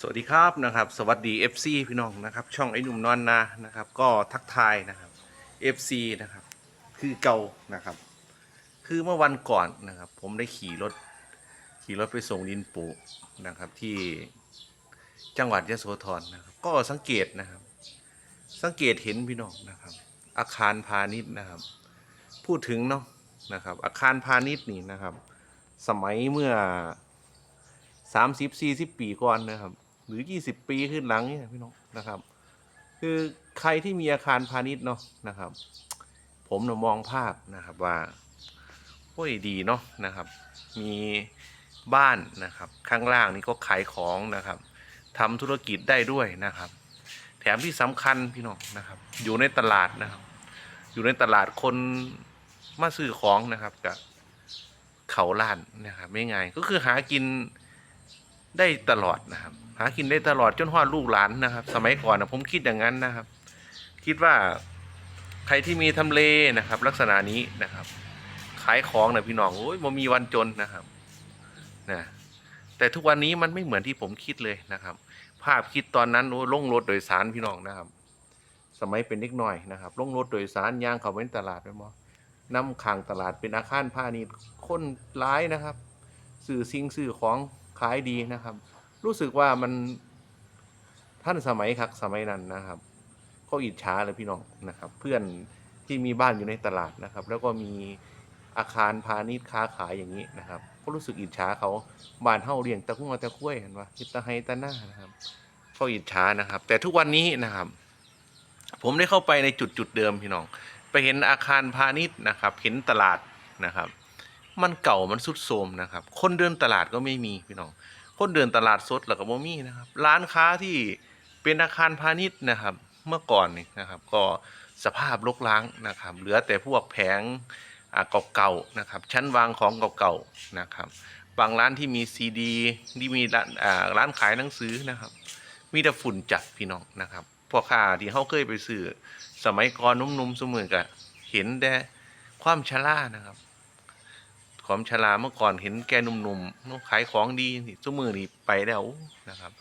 สวัสดีครับนะครับสวัสดี FC พี่น้องนะครับช่องไอ้หนุ่มนอนนานะครับก็ทักทายนะครับ FC นะครับคือเก่านะครับ คือเมื่อวันก่อนนะครับ ผมได้ขี่รถขี่รถไปส่งดินปูนะครับที่จังหวัดยะโสธรนะครับก็สังเกตนะครับ สังเกตเห็นพี่น้องนะครับ อาคารพาณิชย์นะครับ พูดถึงเนาะนะครับอาคารพาณิชย์นี่นะครับ สมัยเมื่อสามสิบสี่สิบปีก่อนนะครับ หรือยี่สิบปีขึ้นหลังเนี่ยพี่น้องนะครับ คือใครที่มีอาคารพาณิชย์เนาะนะครับ ผมเนะมองภาพนะครับว่าโอ้ยดีเนาะนะครับ มีบ้านนะครับ ข้างล่างนี่ก็ขายของนะครับทำธุรกิจได้ด้วยนะครับ แถมที่สำคัญพี่น้องนะครับ อยู่ในตลาดนะครับ อยู่ในตลาดคนมาซื้อของนะครับกับเขาล้านนะครับ ไม่ง่ายก็คือหากินได้ตลอดนะครับ หากินได้ตลอดจนฮอดลูกหลานนะครับ สมัยก่อนนะผมคิดอย่างนั้นนะครับ คิดว่าใครที่มีทำเลนะครับ ลักษณะนี้นะครับ ขายของนะพี่น้องโอ้ยมันมีวันจนนะครับนะแต่ทุกวันนี้มันไม่เหมือนที่ผมคิดเลยนะครับ ภาพคิดตอนนั้นโอ้ยลงรถโดยสารพี่น้องนะครับ สมัยเป็นเด็กน้อยนะครับลงรถโดยสารย่างเขาไปในตลาดไปมอนำขางตลาดเป็นอาคารพาณิชย์คนร้ายนะครับ สื่อสิ่งสื่อของขายดีนะครับ รู้สึกว่ามันท่านสมัยครับสมัยนั้นนะครับ ก็อิจฉาเลยพี่น้องนะครับ เพื่อนที่มีบ้านอยู่ในตลาดนะครับ แล้วก็มีอาคารพาณิชย์ค้าขายอย่างนี้นะครับ ก็รู้สึกอิจฉาเขาบ้านเฮาเลี้ยงตะกุ้งตะคุ้ยเห็นว่าคิดตะไฮตะหน้านะครับก็อิจฉานะครับ แต่ทุกวันนี้นะครับ ผมได้เข้าไปในจุดจุดเดิมพี่น้อง ไปเห็นอาคารพาณิชย์นะครับ เห็นตลาดนะครับ มันเก่ามันสุดโทรมนะครับ คนเดินตลาดก็ไม่มีพี่น้อง คนเดินตลาดสดแล้วก็บ่มีนะครับ ร้านค้าที่เป็นอาคารพาณิชย์นะครับ เมื่อก่อนนี่นะครับ ก็สภาพรกร้างนะครับ เหลือแต่พวกแผงอ่าเก่าๆนะครับ ชั้นวางของเก่าๆนะครับบางร้านที่มีซีดีที่มีร้านร้านขายหนังสือนะครับ มีแต่ฝุ่นจัดพี่น้องนะครับพวกค้าที่เขาเคยไปซื้อสมัยก่อนนุ่มๆเสมอก็เห็นแต่ความชรานะครับ ความชราเมื่อก่อนเห็นแกหนุ่มๆนขายของดีนี่ทุกมือนี่ไปแล้วนะครับ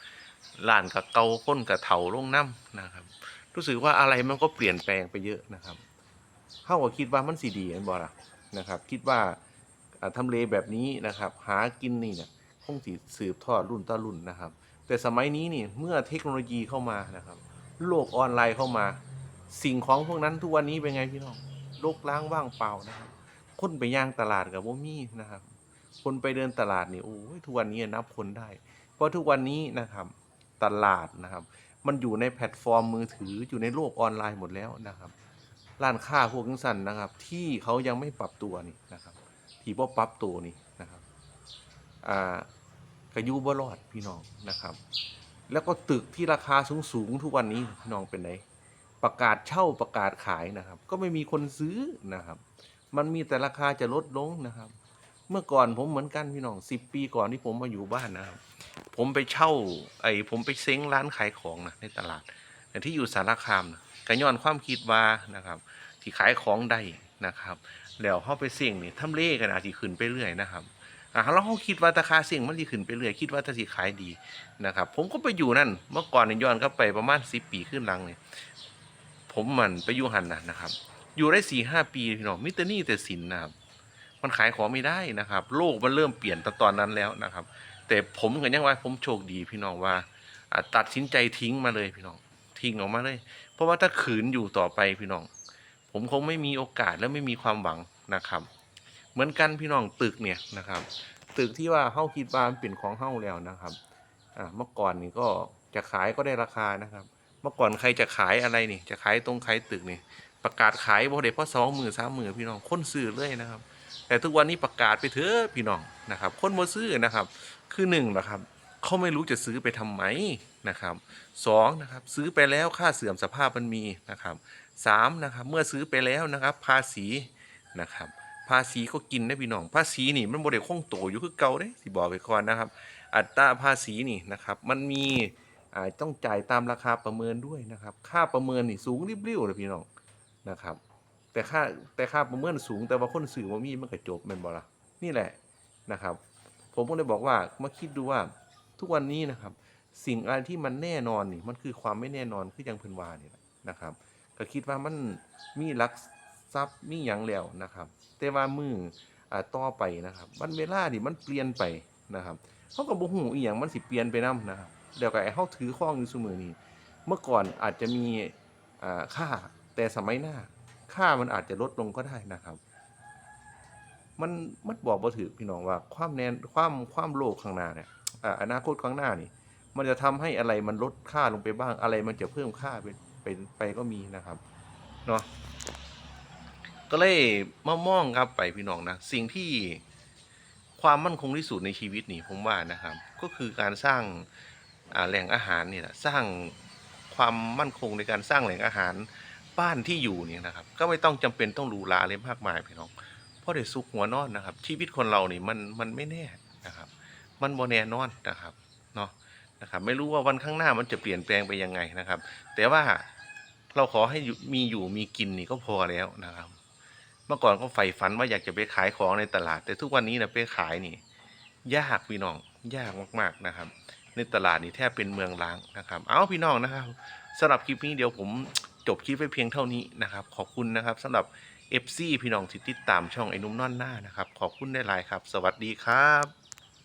ร้านกับเกาก้นกับเถาลงน้ำนะครับ รู้สึกว่าอะไรมันก็เปลี่ยนแปลงไปเยอะนะครับเข้าก็คิดว่ามันสีดีอันบอละนะครับ คิดว่าอ่าทำเลแบบนี้นะครับ หากินนี่เนี่ยคงสิสืบทอดรุ่นต่อรุ่นนะครับ แต่สมัยนี้นี่เมื่อเทคโนโลยีเข้ามานะครับ โลกออนไลน์เข้ามา สิ่งของพวกนั้นทุกวันนี้เป็นไงพี่น้องโลกล้างว่างเปล่านะครับ คนไปย่างตลาดกับว่ามีนะครับ คนไปเดินตลาดนี่โอ้ยทุกวันนี้นับคนได้ เพราะทุกวันนี้นะครับตลาดนะครับ มันอยู่ในแพลตฟอร์มมือถืออยู่ในโลกออนไลน์หมดแล้วนะครับ ร้านค้าพวกนี้สั่นนะครับ ที่เขายังไม่ปรับตัวนี่นะครับ ที่บ่ปรับตัวนี่นะครับอ่ากระยูบ่รอดพี่น้องนะครับ แล้วก็ตึกที่ราคาสูงสูงทุกวันนี้พี่น้องเป็นไงประกาศเช่าประกาศขายนะครับ ก็ไม่มีคนซื้อนะครับ มันมีแต่ราคาจะลดลงนะครับ เมื่อก่อนผมเหมือนกันพี่น้องสิบปีก่อนที่ผมมาอยู่บ้านนะครับ ผมไปเช่า ไอ้ผมไปเซ้งร้านขายของนะในตลาดที่อยู่สารคามนะกย้อนความคิดว่านะครับ ที่ขายของได้นะครับแล้วเข้าไปเสี่ยงนี่ทำเลกันอาจจะขึ้นไปเรื่อยนะครับอ่าแล้วเขาคิดว่าราคาเสี่ยงมันจะขึ้นไปเรื่อยคิดว่าจะสิขายดีนะครับ ผมก็ไปอยู่นั่น เมื่อก่อนเนี่ยย้อนก็ไปประมาณสิบปีขึ้นหลังเนี่ยผมมันไปอยู่หันนะนะครับ อยู่ได้สี่ห้าปีพี่น้องมิเตอร์นี่แต่สินนะครับมันขายของไม่ได้นะครับ โลกมันเริ่มเปลี่ยนตั้งตอนนั้นแล้วนะครับ แต่ผมก็ยังว่าผมโชคดีพี่น้องว่าอ่าตัดสินใจทิ้งมาเลยพี่น้องทิ้งออกมาเลย เพราะว่าถ้าขืนอยู่ต่อไปพี่น้อง ผมคงไม่มีโอกาสและไม่มีความหวังนะครับ เหมือนกันพี่น้องตึกเนี่ยนะครับ ตึกที่ว่าเฮ้าคิดว่ามันเป็นของเฮ้าแล้วนะครับอ่าเมื่อก่อนนี่ก็จะขายก็ได้ราคานะครับ เมื่อก่อนใครจะขายอะไรนี่ จะขายตรงขายตึกนี่ ประกาศขายบ่ได้เพราะสองหมื่นสามหมื่นพี่น้องคนซื้อเลยนะครับ แต่ทุกวันนี้ประกาศไปเถอะพี่น้องนะครับ คนบ่ซื้อนะครับ คือหนึ่งนะครับเขาไม่รู้จะซื้อไปทำไมนะครับสองนะครับซื้อไปแล้วค่าเสื่อมสภาพมันมีนะครับสามนะครับเมื่อซื้อไปแล้วนะครับ ภาษีนะครับ ภาษีก็กินได้พี่น้อง ภาษีนี่มันบ่ได้คงโตอยู่คือเก่าเด้สิบอกไปก่อนนะครับ อัตราภาษีนี่นะครับมันมีอ่าต้องจ่ายตามราคาประเมินด้วยนะครับ ค่าประเมินนี่สูงริบเรียวเลยพี่น้อง นะครับ แต่ค่าแต่ค่าประเมินสูงแต่ว่าคนสื่อว่ามีมันก็จบแม่นบ่ล่ะนี่แหละนะครับ ผมก็เลยบอกว่ามาคิดดูว่าทุกวันนี้นะครับ สิ่งอะไรที่มันแน่นอนนี่มันคือความไม่แน่นอนคือยังเพิ่นว่านี่แหละนะครับ ก็คิดว่ามันมีลักทรัพย์มีหยังแล้วนะครับ แต่ว่ามืออ่าต่อไปนะครับมันเวลานี่มันเปลี่ยนไปนะครับเขาก็บ่ฮู้อีหยังมันสิเปลี่ยนไปนํนะครับเดี๋ยวก็ไอ้เฮาถือข้องอยู่ซุมื้อนี้เมื่อก่อนอาจจะมีอ่าค่า แต่สมัยหน้าค่ามันอาจจะลดลงก็ได้นะครับ มันมันบอกบ่ถูกพี่น้องว่าความแนนความความโลภข้างหน้าเนี่ยอาอนาคตข้างหน้านี่ มันจะทำให้อะไรมันลดค่าลงไปบ้างอะไรมันจะเพิ่มค่าไปไปไปก็มีนะครับเนาะก็เลยมามองครับไปพี่น้องนะสิ่งที่ความมั่นคงที่สุดในชีวิตนี่ผมว่านะครับ ก็คือการสร้างแหล่งอาหารนี่แหละสร้างความมั่นคงในการสร้างแหล่งอาหาร บ้านที่อยู่เนี่ยนะครับ ก็ไม่ต้องจำเป็นต้องหรูหราอะไรมากมายพี่น้องเพราะเดี๋ยวสุขหัวนอนนะครับ ชีวิตคนเรานี่มันมันไม่แน่นะครับ มันโมแน่นอนนะครับเนาะนะครับ ไม่รู้ว่าวันข้างหน้ามันจะเปลี่ยนแปลงไปยังไงนะครับ แต่ว่าเราขอให้มีอยู่มีกินนี่ก็พอแล้วนะครับ เมื่อก่อนก็ใฝ่ฝันว่าอยากจะไปขายของในตลาด แต่ทุกวันนี้นะไปขายนี่ ยากพี่น้องยากมากๆนะครับ ในตลาดนี่แทบเป็นเมืองล้างนะครับ เอาพี่น้องนะครับสำหรับคลิปนี้เดี๋ยวผม จบคลิปไปเพียงเท่านี้นะครับ ขอบคุณนะครับสำหรับ FC พี่น้องที่ติดตามช่องไอ้นุ่มนอนหน้านะครับ ขอบคุณได้หลายครับ สวัสดีครับ